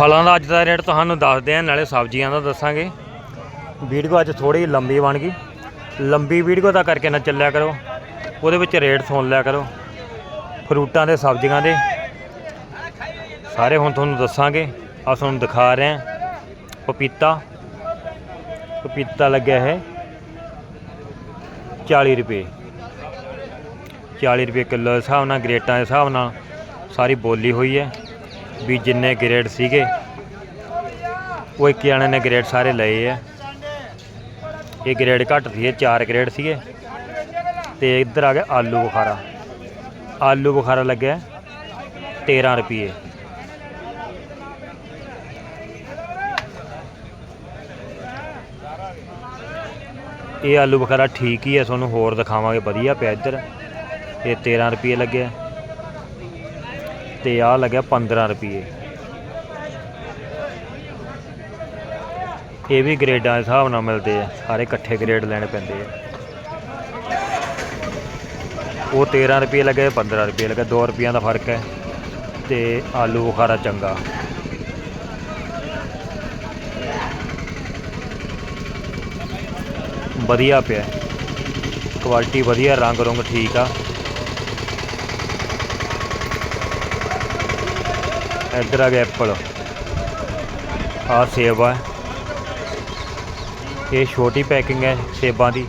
ਫਲਾਂ ਦਾ ਅੱਜ ਦਾ ਰੇਟ ਤੁਹਾਨੂੰ ਦੱਸਦੇ ਆ ਨਾਲੇ ਸਬਜ਼ੀਆਂ ਦਾ ਦੱਸਾਂਗੇ। ਵੀਡੀਓ ਅੱਜ ਥੋੜੀ ਲੰਬੀ ਬਣ ਗਈ। ਲੰਬੀ ਵੀਡੀਓ ਦਾ ਕਰਕੇ ਨਾ ਚੱਲਿਆ ਕਰੋ। ਉਹਦੇ ਵਿੱਚ ਰੇਟ ਸੁਣ ਲਿਆ ਕਰੋ। ਫਰੂਟਾਂ ਦੇ, ਸਬਜ਼ੀਆਂ ਦੇ। ਸਾਰੇ ਹੁਣ ਤੁਹਾਨੂੰ ਦੱਸਾਂਗੇ। ਆ ਤੁਹਾਨੂੰ ਦਿਖਾ ਰਹੇ ਹਾਂ। ਪਪੀਤਾ। ਪਪੀਤਾ ਲੱਗਿਆ ਹੈ 40 ਰੁਪਏ। 40 ਰੁਪਏ ਕਿਲੋ ਦੇ ਹਿਸਾਬ ਨਾਲ, ਗ੍ਰੇਟਾਂ ਦੇ ਹਿਸਾਬ ਨਾਲ ਸਾਰੀ ਬੋਲੀ ਹੋਈ ਹੈ। ਵੀ ਜਿੰਨੇ ਗ੍ਰੇਡ ਸੀਗੇ, ਉਹ ਇੱਕ ਜਣੇ ਨੇ ਗ੍ਰੇਡ ਸਾਰੇ ਲਏ ਆ। ਇਹ ਗ੍ਰੇਡ ਘੱਟ ਸੀਗੇ ਇਹ ਚਾਰ ਗ੍ਰੇਡ ਸੀਗੇ। ਤੇ ਇੱਧਰ ਆ ਗਿਆ ਆਲੂ ਬੁਖਾਰਾ। ਆਲੂ ਬੁਖਾਰਾ ਲੱਗਿਆ 13 ਰੁਪਏ ਇਹ ਆਲੂ ਬੁਖਾਰਾ ਠੀਕ ਹੀ ਹੈ ਤੁਹਾਨੂੰ ਹੋਰ ਦਿਖਾਵਾਂਗੇ, ਵਧੀਆ ਪਿਆ ਇੱਧਰ। ਇਹ 13 ਰੁਪਏ ਲੱਗਿਆ। ਤੇ ਆਹ ਲੱਗਿਆ 15 ਰੁਪਏ ਇਹ ਵੀ ਗ੍ਰੇਡਾਂ ਦੇ ਹਿਸਾਬ ਨਾਲ ਮਿਲਦੇ ਆ ਸਾਰੇ ਇਕੱਠੇ ਗ੍ਰੇਡ ਲੈਣੇ ਪੈਂਦੇ ਆ। ਉਹ 13 ਰੁਪਏ ਲੱਗੇ 15 ਰੁਪਏ ਲੱਗੇ 2 ਰੁਪਈਆਂ ਦਾ ਫ਼ਰਕ ਹੈ ਤੇ ਆਲੂ ਬੁਖਾਰਾ ਚੰਗਾ। ਵਧੀਆ ਪਿਆ। ਕੁਆਲਿਟੀ ਵਧੀਆ, ਰੰਗ ਰੁੰਗ ਠੀਕ ਆ। ਇੱਧਰ ਆ ਗਿਆ ਐਪਲ। ਆ ਸੇਬ ਆ। ਇਹ ਛੋਟੀ ਪੈਕਿੰਗ ਹੈ ਸੇਬਾਂ ਦੀ।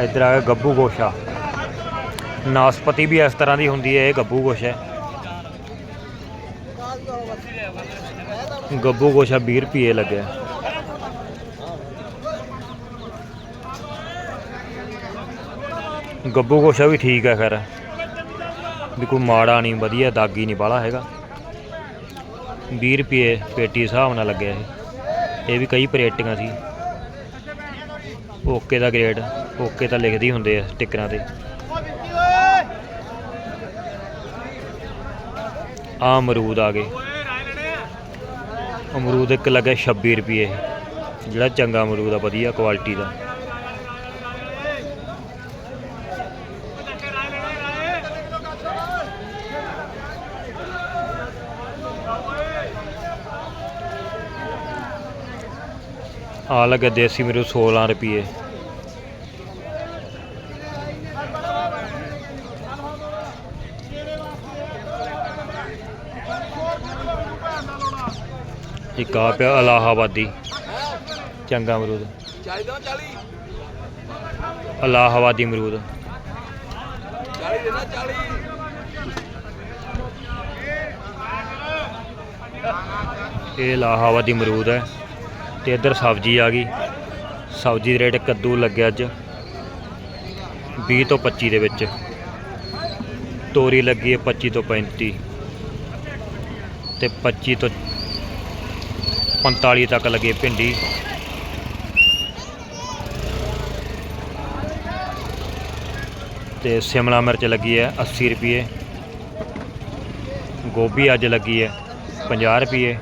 ਇੱਧਰ ਆ ਗਿਆ ਗੱਬੂ ਗੋਸ਼ਾ। ਨਾਸਪਤੀ ਵੀ ਇਸ ਤਰ੍ਹਾਂ ਦੀ ਹੁੰਦੀ ਹੈ, ਇਹ ਗੱਬੂ ਗੋਸ਼ਾ ਹੈ। ਗੱਬੂ ਗੋਸ਼ਾ 20 ਰੁਪਏ ਲੱਗਿਆ। ਗੱਬੂ ਗੋਸ਼ਾ ਵੀ ਠੀਕ ਹੈ ਖੈਰ। ਵੀ ਕੋਈ ਮਾੜਾ ਨਹੀਂ ਵਧੀਆ ਦਾਗੀ ਨਹੀਂ ਬਾਲਾ ਹੈਗਾ। 20 ਰੁਪਏ ਪੇਟੀ ਹਿਸਾਬ ਨਾਲ ਲੱਗਿਆ ਇਹ। ਇਹ ਵੀ ਕਈ ਪਰੇਟੀਆਂ ਸੀ। ਓਕੇ ਦਾ ਗ੍ਰੇਡ, ਓਕੇ ਤਾਂ ਲਿਖਦੇ ਹੁੰਦੇ ਆ ਸਟਿੱਕਰਾਂ ਤੇ। ਆ ਅਮਰੂਦ ਆ ਗਏ। ਅਮਰੂਦ ਇੱਕ ਲੱਗਾ 26 ਰੁਪਏ। ਜਿਹੜਾ ਚੰਗਾ ਅਮਰੂਦ ਆ, ਵਧੀਆ ਕੁਆਲਿਟੀ ਦਾ। ਆ ਲੱਗਾ ਦੇਸੀ ਅਮਰੂਦ 16 ਰੁਪਏ ਇੱਕ ਆ ਪਿਆ ਇਲਾਹਾਬਾਦੀ ਚੰਗਾ ਅਮਰੂਦ। ਚਾਹੀਦਾ 40 ਇਲਾਹਾਬਾਦੀ ਅਮਰੂਦ। 40 ਦੇਣਾ 40 ਇਹ ਇਲਾਹਾਬਾਦੀ ਅਮਰੂਦ ਹੈ। ਤੇ ਇੱਧਰ ਸਬਜ਼ੀ ਆ ਗਈ। ਸਬਜ਼ੀ ਦੇ ਰੇਟ ਕੱਦੂ ਲੱਗਿਆ ਅੱਜ 20 ਤੋਂ 25 ਦੇ ਵਿੱਚ। ਤੋਰੀ ਲੱਗੀ ਹੈ 25 ਤੋਂ 35 ਤੇ 25 ਤੋਂ 45 ਤੱਕ ਲੱਗੇ ਭਿੰਡੀ। ਤੇ ਸ਼ਿਮਲਾ ਮਿਰਚ ਲੱਗੀ ਹੈ 80 ਰੁਪਏ। ਗੋਭੀ ਅੱਜ ਲੱਗੀ ਹੈ 50 ਰੁਪਏ।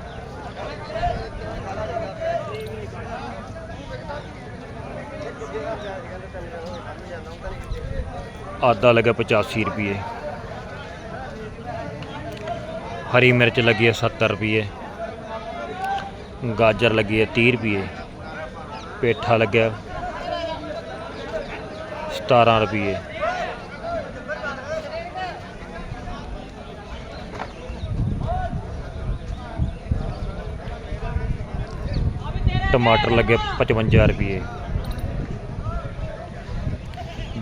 ਆਦਾ ਲੱਗਾ 85 ਰੁਪਏ ਹਰੀ ਮਿਰਚ ਲੱਗੀ ਹੈ 70 ਰੁਪਏ ਗਾਜਰ ਲੱਗੀ ਹੈ 30 ਰੁਪਏ ਪੇਠਾ ਲੱਗਿਆ 17 ਰੁਪਏ ਟਮਾਟਰ ਲੱਗੇ 55 ਰੁਪਏ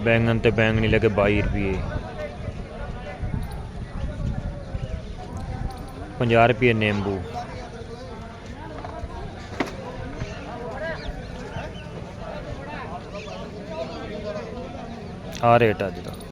ਬੈਂਗਣ ਤੇ ਬੈਂਗਣੀ ਲੱਗੇ 22 ਰੁਪਏ 50 ਰੁਪਏ ਨਿੰਬੂ ਆ ਰੇਟ ਅੱਜ ਦਾ